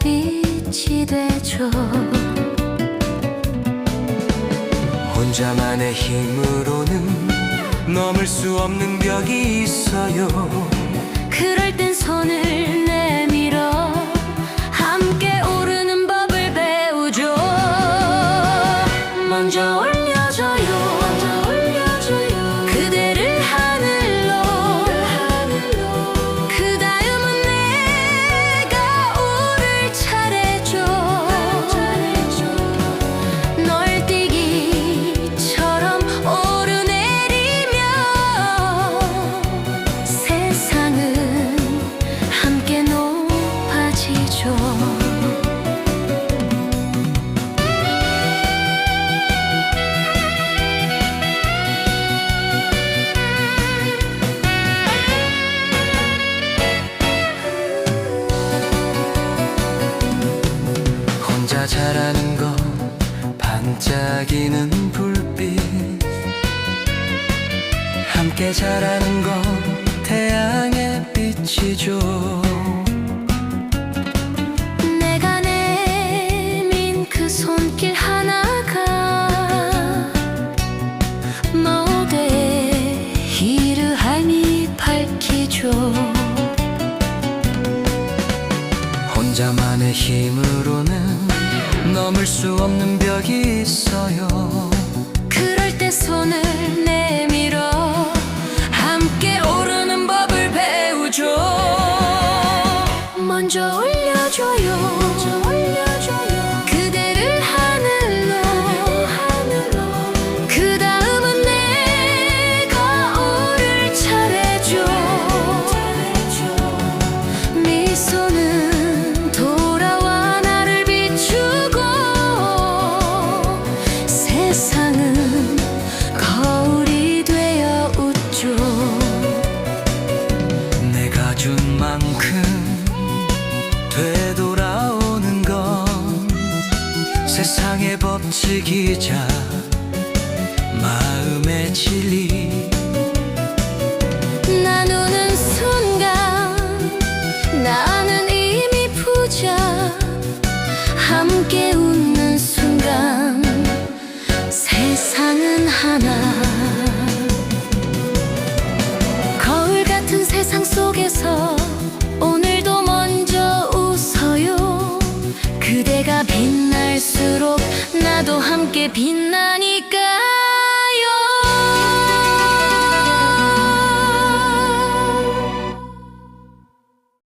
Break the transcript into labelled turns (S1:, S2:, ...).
S1: 빛이 되죠.
S2: 혼자만의 힘으로는 넘을 수 없는 벽이 있어요.
S1: 그럴 땐 손을
S2: 자라는 것 반짝이는 불빛. 함께 자라는 것 태양의 빛이죠.
S1: 내가 내민 그 손길 하나가 모두의 이르함이 밝히죠.
S2: 혼자만의 힘으로는 넘을 수 없는 벽이 있어요.
S1: 그럴 때 손을 내밀어 함께 오르는 법을 배우죠. 먼저 올려줘요
S2: 준 만큼 되돌아오는 건 세상의 법칙이자 마음의 진리.
S1: 나누는 순간 나는 이미 부자. 함께 빛나